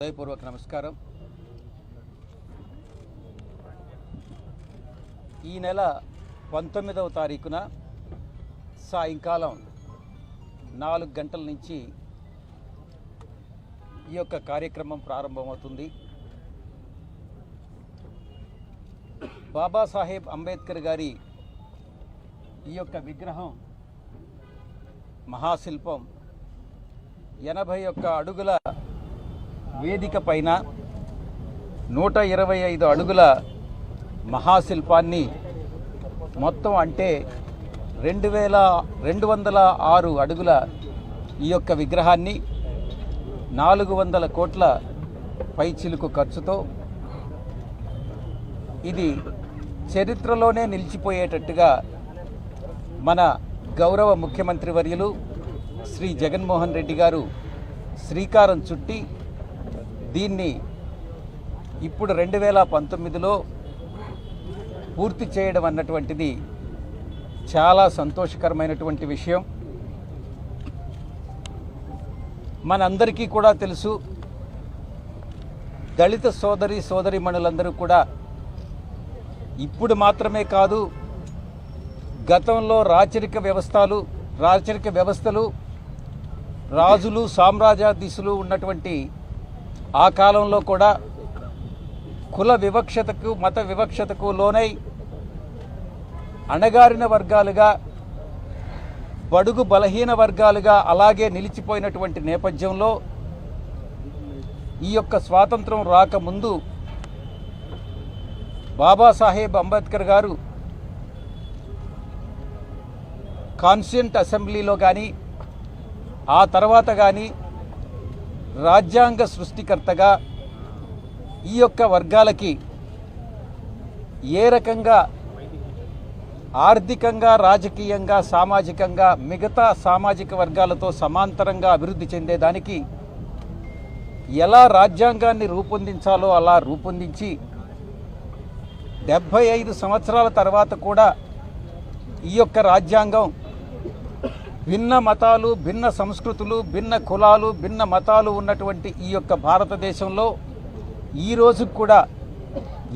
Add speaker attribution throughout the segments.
Speaker 1: హృదయపూర్వక నమస్కారం. ఈ నెల పంతొమ్మిదవ తారీఖున సాయంకాలం నాలుగు గంటల నుంచి ఈ యొక్క కార్యక్రమం ప్రారంభమవుతుంది. బాబాసాహెబ్ అంబేద్కర్ గారి ఈ యొక్క విగ్రహం మహాశిల్పం ఎనభై ఒక్క అడుగుల వేదిక పైన నూట ఇరవై ఐదు అడుగుల మహాశిల్పాన్ని మొత్తం అంటే రెండు వేల రెండు వందల ఆరు అడుగుల ఈ యొక్క విగ్రహాన్ని నాలుగు వందల కోట్ల పైచిలుకు ఖర్చుతో ఇది చరిత్రలోనే నిలిచిపోయేటట్టుగా మన గౌరవ ముఖ్యమంత్రి వర్యులు శ్రీ జగన్మోహన్ రెడ్డి గారు శ్రీకారం చుట్టి దీన్ని ఇప్పుడు రెండు వేల పంతొమ్మిదిలో పూర్తి చేయడం అన్నటువంటిది చాలా సంతోషకరమైనటువంటి విషయం. మనందరికీ కూడా తెలుసు దళిత సోదరి సోదరిమణులందరూ కూడా ఇప్పుడు మాత్రమే కాదు గతంలో రాచరిక వ్యవస్థలు రాచరిక వ్యవస్థలు రాజులు సామ్రాజ్యాధీశులు ఉన్నటువంటి ఆ కాలంలో కూడా కుల వివక్షతకు మత వివక్షతకు లోనై అణగారిన వర్గాలుగా బడుగు బలహీన వర్గాలుగా అలాగే నిలిచిపోయినటువంటి నేపథ్యంలో ఈ యొక్క స్వాతంత్రం రాకముందు బాబాసాహెబ్ అంబేద్కర్ గారు కాన్స్టిట్యూంట్ అసెంబ్లీలో కానీ ఆ తర్వాత కానీ రాజ్యాంగ సృష్టికర్తగా ఈ యొక్క వర్గాలకి ఏ రకంగా ఆర్థికంగా రాజకీయంగా సామాజికంగా మిగతా సామాజిక వర్గాలతో సమాంతరంగా అభివృద్ధి చెందేదానికి ఎలా రాజ్యాంగాన్ని రూపొందించాలో అలా రూపొందించి డెబ్భై ఐదు సంవత్సరాల తర్వాత కూడా ఈ యొక్క రాజ్యాంగం భిన్న మతాలు భిన్న సంస్కృతులు భిన్న కులాలు భిన్న మతాలు ఉన్నటువంటి ఈ యొక్క భారతదేశంలో ఈ కూడా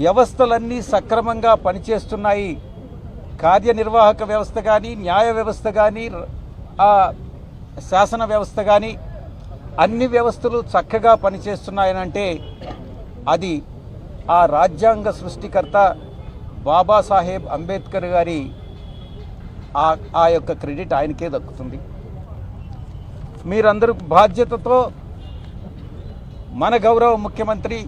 Speaker 1: వ్యవస్థలన్నీ సక్రమంగా పనిచేస్తున్నాయి. కార్యనిర్వాహక వ్యవస్థ కానీ న్యాయ వ్యవస్థ కానీ శాసన వ్యవస్థ కానీ అన్ని వ్యవస్థలు చక్కగా పనిచేస్తున్నాయనంటే అది ఆ రాజ్యాంగ సృష్టికర్త బాబాసాహెబ్ అంబేద్కర్ గారి ఆ ఆ యొక్క క్రెడిట్ ఆయనకే దక్కుతుంది. మీరందరూ బాధ్యతతో మన గౌరవ ముఖ్యమంత్రి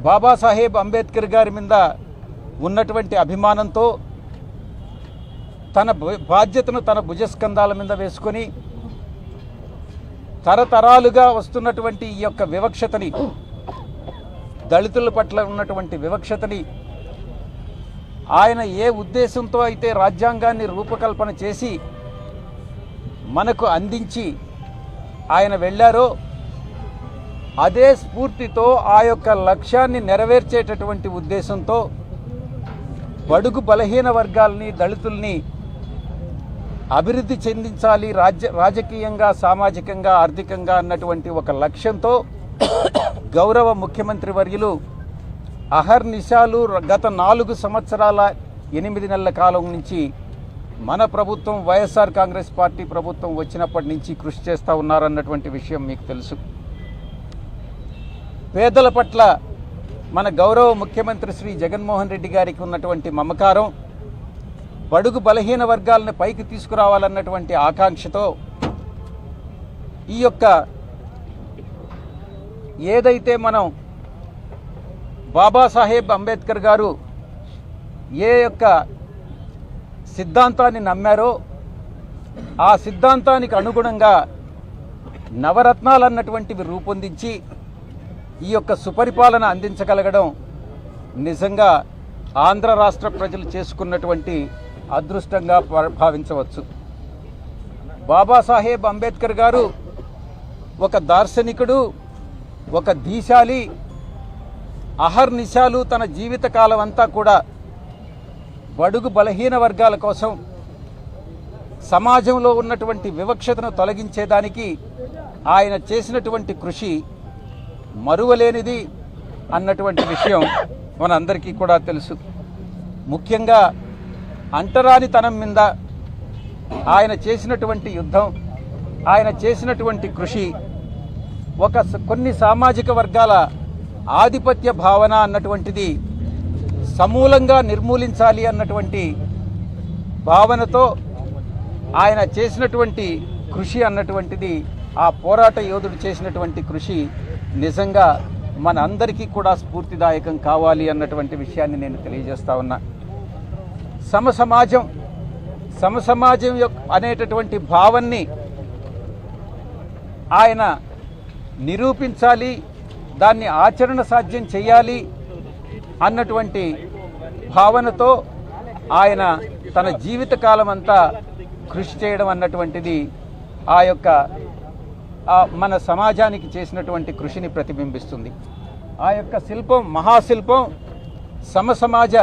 Speaker 1: బాబాసాహెబ్ అంబేద్కర్ గారి మీద ఉన్నటువంటి అభిమానంతో తన బాధ్యతను తన భుజస్కంధాల మీద వేసుకొని తరతరాలుగా వస్తున్నటువంటి ఈ యొక్క వివక్షతని దళితుల పట్ల ఉన్నటువంటి వివక్షతని ఆయన ఏ ఉద్దేశంతో అయితే రాజ్యాంగాన్ని రూపకల్పన చేసి మనకు అందించి ఆయన వెళ్ళారో అదే స్ఫూర్తితో ఆ యొక్క లక్ష్యాన్ని నెరవేర్చేటటువంటి ఉద్దేశంతో బడుగు బలహీన వర్గాల్ని దళితుల్ని అభివృద్ధి చెందించాలి రాజ్య రాజకీయంగా సామాజికంగా ఆర్థికంగా అన్నటువంటి ఒక లక్ష్యంతో గౌరవ ముఖ్యమంత్రి వర్యులు అహర్నిశాలు గత నాలుగు సంవత్సరాల ఎనిమిది నెలల కాలం నుంచి మన ప్రభుత్వం వైఎస్ఆర్ కాంగ్రెస్ పార్టీ ప్రభుత్వం వచ్చినప్పటి నుంచి కృషి చేస్తూ ఉన్నారన్నటువంటి విషయం మీకు తెలుసు. పేదల పట్ల మన గౌరవ ముఖ్యమంత్రి శ్రీ జగన్మోహన్ రెడ్డి గారికి ఉన్నటువంటి మమకారం బడుగు బలహీన వర్గాలను పైకి తీసుకురావాలన్నటువంటి ఆకాంక్షతో ఈ యొక్క ఏదైతే మనం బాబాసాహెబ్ అంబేద్కర్ గారు ఏ యొక్క సిద్ధాంతాన్ని నమ్మారో ఆ సిద్ధాంతానికి అనుగుణంగా నవరత్నాలు అన్నటువంటివి రూపొందించి ఈ యొక్క సుపరిపాలన అందించగలగడం నిజంగా ఆంధ్ర రాష్ట్ర ప్రజలు చేసుకున్నటువంటి అదృష్టంగా భా- భావించవచ్చు. బాబాసాహెబ్ అంబేద్కర్ గారు ఒక దార్శనికుడు ఒక దీశాలి అహర్నిశాలు తన జీవితకాలం అంతా కూడా బడుగు బలహీన వర్గాల కోసం సమాజంలో ఉన్నటువంటి వివక్షతను తొలగించేదానికి ఆయన చేసినటువంటి కృషి మరువలేనిది అన్నటువంటి విషయం మనందరికీ కూడా తెలుసు. ముఖ్యంగా అంటరానితనం మీద ఆయన చేసినటువంటి యుద్ధం ఆయన చేసినటువంటి కృషి ఒక స- కొన్ని సామాజిక వర్గాల ఆధిపత్య భావన అన్నటువంటిది సమూలంగా నిర్మూలించాలి అన్నటువంటి భావనతో ఆయన చేసినటువంటి కృషి అన్నటువంటిది ఆ పోరాట యోధుడు చేసినటువంటి కృషి నిజంగా మన అందరికీ కూడా స్ఫూర్తిదాయకం కావాలి అన్నటువంటి విషయాన్ని నేను తెలియజేస్తా ఉన్నా. సమసమాజం సమసమాజం యొక్క అనేటటువంటి భావాన్ని ఆయన నిరూపించాలి దాన్ని ఆచరణ సాధ్యం చేయాలి అన్నటువంటి భావనతో ఆయన తన జీవితకాలం అంతా కృషి చేయడం అన్నటువంటిది ఆ యొక్క మన సమాజానికి చేసినటువంటి కృషిని ప్రతిబింబిస్తుంది. ఆ యొక్క శిల్పం మహాశిల్పం సమసమాజ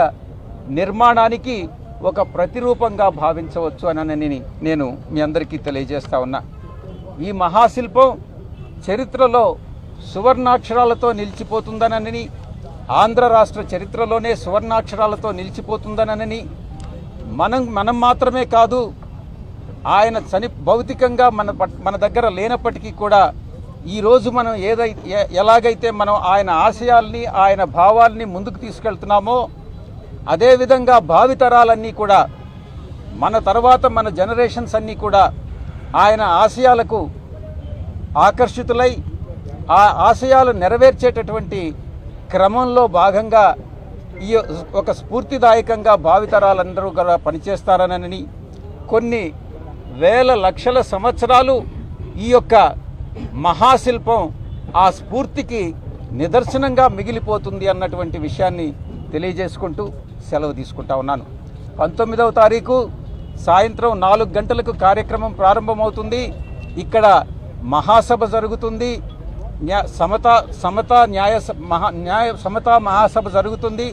Speaker 1: నిర్మాణానికి ఒక ప్రతిరూపంగా భావించవచ్చు అని నేను మీ అందరికీ తెలియజేస్తా ఉన్నా. ఈ మహాశిల్పం చరిత్రలో సువర్ణాక్షరాలతో నిలిచిపోతుందనని ఆంధ్ర రాష్ట్ర చరిత్రలోనే సువర్ణాక్షరాలతో నిలిచిపోతుందనని మనం మనం మాత్రమే కాదు ఆయన చని భౌతికంగా మన పట్- మన దగ్గర లేనప్పటికీ కూడా ఈరోజు మనం ఏదై ఎలాగైతే మనం ఆయన ఆశయాల్ని ఆయన భావాల్ని ముందుకు తీసుకెళ్తున్నామో అదేవిధంగా భావితరాలన్నీ కూడా మన తర్వాత మన జనరేషన్స్ అన్నీ కూడా ఆయన ఆశయాలకు ఆకర్షితులై ఆ ఆశయాలు నెరవేర్చేటటువంటి క్రమంలో భాగంగా ఈ ఒక స్ఫూర్తిదాయకంగా భావితరాలందరూ కూడా పనిచేస్తారనని కొన్ని వేల లక్షల సంవత్సరాలు ఈ యొక్క మహాశిల్పం ఆ స్ఫూర్తికి నిదర్శనంగా మిగిలిపోతుంది అన్నటువంటి విషయాన్ని తెలియజేసుకుంటూ సెలవు తీసుకుంటా ఉన్నాను. పంతొమ్మిదవ తారీఖు సాయంత్రం నాలుగు గంటలకు కార్యక్రమం ప్రారంభమవుతుంది. ఇక్కడ మహాసభ జరుగుతుంది. సమత సమత న్యాయ స- మహా న్యాయ సమతా మహాసభ జరుగుతుంది.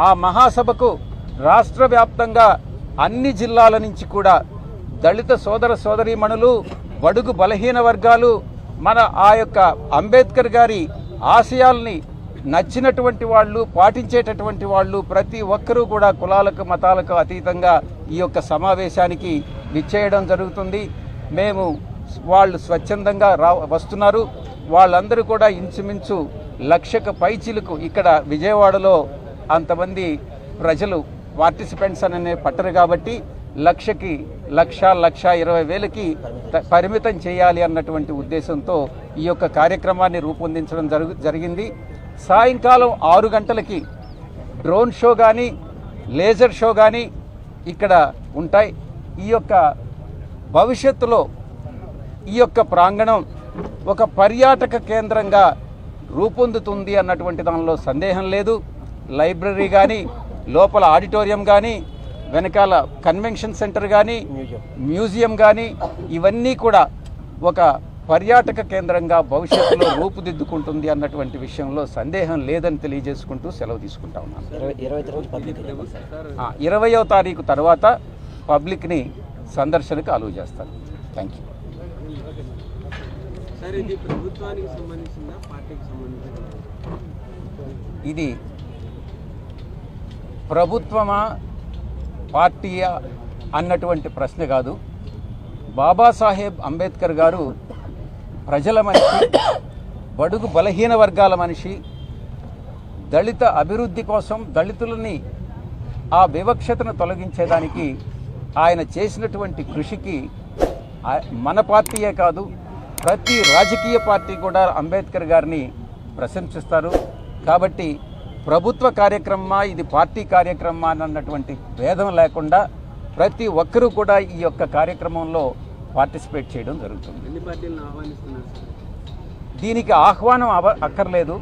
Speaker 1: ఆ మహాసభకు రాష్ట్ర వ్యాప్తంగా అన్ని జిల్లాల నుంచి కూడా దళిత సోదర సోదరీమణులు బడుగు బలహీన వర్గాలు మన ఆ యొక్క అంబేద్కర్ గారి ఆశయాల్ని నచ్చినటువంటి వాళ్ళు పాటించేటటువంటి వాళ్ళు ప్రతి ఒక్కరూ కూడా కులాలకు మతాలకు అతీతంగా ఈ యొక్క సమావేశానికి విచ్చేయడం జరుగుతుంది. మేము వాళ్ళు స్వచ్ఛందంగా రా వస్తున్నారు. వాళ్ళందరూ కూడా ఇంచుమించు లక్షకు పైచిలకు ఇక్కడ విజయవాడలో అంతమంది ప్రజలు పార్టిసిపెంట్స్ అనే పట్టరు కాబట్టి లక్షకి లక్ష లక్ష ఇరవై వేలకి పరిమితం చేయాలి అన్నటువంటి ఉద్దేశంతో ఈ యొక్క కార్యక్రమాన్ని రూపొందించడం జరుగు జరిగింది. సాయంకాలం ఆరు గంటలకి డ్రోన్ షో కానీ లేజర్ షో కానీ ఇక్కడ ఉంటాయి. ఈ యొక్క భవిష్యత్తులో ఈ యొక్క ప్రాంగణం ఒక పర్యాటక కేంద్రంగా రూపొందుతుంది అన్నటువంటి దానిలో సందేహం లేదు. లైబ్రరీ కానీ లోపల ఆడిటోరియం కానీ వెనకాల కన్వెన్షన్ సెంటర్ కానీ మ్యూజియం కానీ ఇవన్నీ కూడా ఒక పర్యాటక కేంద్రంగా భవిష్యత్తులో రూపుదిద్దుకుంటుంది అన్నటువంటి విషయంలో సందేహం లేదని తెలియజేసుకుంటూ సెలవు తీసుకుంటా ఉన్నాను. ఇరవయో తారీఖు తర్వాత పబ్లిక్ని సందర్శనకు అలువు చేస్తాను. థ్యాంక్ యూ
Speaker 2: సార్ ఇది ప్రభుత్వానికి సంబంధించిందా పార్టీకి సంబంధించిందా?
Speaker 1: ఇది ప్రభుత్వమా పార్టీయా అన్నటువంటి ప్రశ్న కాదు. బాబాసాహెబ్ అంబేద్కర్ గారు ప్రజల మనిషి బడుగు బలహీన వర్గాల మనిషి దళిత అభివృద్ధి కోసం దళితులని ఆ వివక్షతను తొలగించేదానికి ఆయన చేసినటువంటి కృషికి మన పార్టీయే కాదు ప్రతి రాజకీయ పార్టీ కూడా అంబేద్కర్ గారిని ప్రశంసిస్తారు. కాబట్టి ప్రభుత్వ కార్యక్రమమా ఇది పార్టీ కార్యక్రమమా అన్నటువంటి భేదం లేకుండా ప్రతి ఒక్కరూ కూడా ఈ యొక్క కార్యక్రమంలో పార్టిసిపేట్ చేయడం జరుగుతుంది. దీనికి ఆహ్వానం అవ అక్కర్లేదు.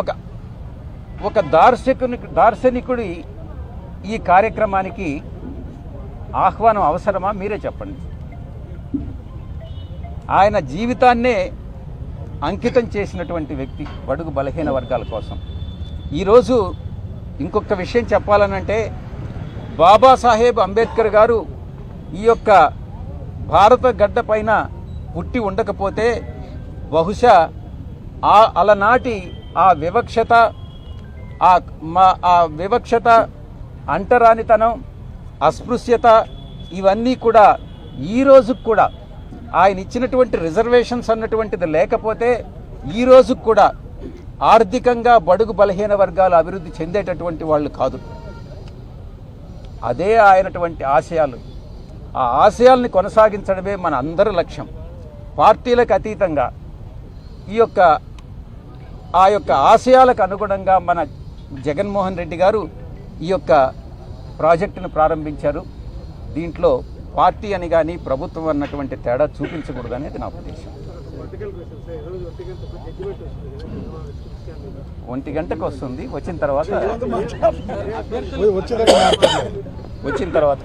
Speaker 1: ఒక ఒక దార్శకుని దార్శనికుడి ఈ కార్యక్రమానికి ఆహ్వానం అవసరమా? మీరే చెప్పండి. ఆయన జీవితాన్నే అంకితం చేసినటువంటి వ్యక్తి బడుగు బలహీన వర్గాల కోసం. ఈరోజు ఇంకొక విషయం చెప్పాలనంటే బాబాసాహెబ్ అంబేద్కర్ గారు ఈ యొక్క భారత గడ్డ పైన పుట్టి ఉండకపోతే బహుశా ఆ అలనాటి ఆ వివక్షత ఆ మా ఆ వివక్షత అంటరానితనం అస్పృశ్యత ఇవన్నీ కూడా ఈ రోజుకు కూడా ఆయన ఇచ్చినటువంటి రిజర్వేషన్స్ అన్నటువంటిది లేకపోతే ఈ కూడా ఆర్థికంగా బడుగు బలహీన వర్గాలు అభివృద్ధి చెందేటటువంటి వాళ్ళు కాదు. అదే ఆయనటువంటి ఆశయాలు. ఆ ఆశయాల్ని కొనసాగించడమే మన అందరి లక్ష్యం. పార్టీలకు అతీతంగా ఈ యొక్క ఆ యొక్క ఆశయాలకు అనుగుణంగా మన జగన్మోహన్ రెడ్డి గారు ఈ యొక్క ప్రాజెక్టును ప్రారంభించారు. దీంట్లో పార్టీ అని కానీ ప్రభుత్వం అన్నటువంటి తేడా చూపించకూడదు అనేది నా ఉద్దేశం. ఒంటి గంటకు వస్తుంది వచ్చిన తర్వాత వచ్చిన తర్వాత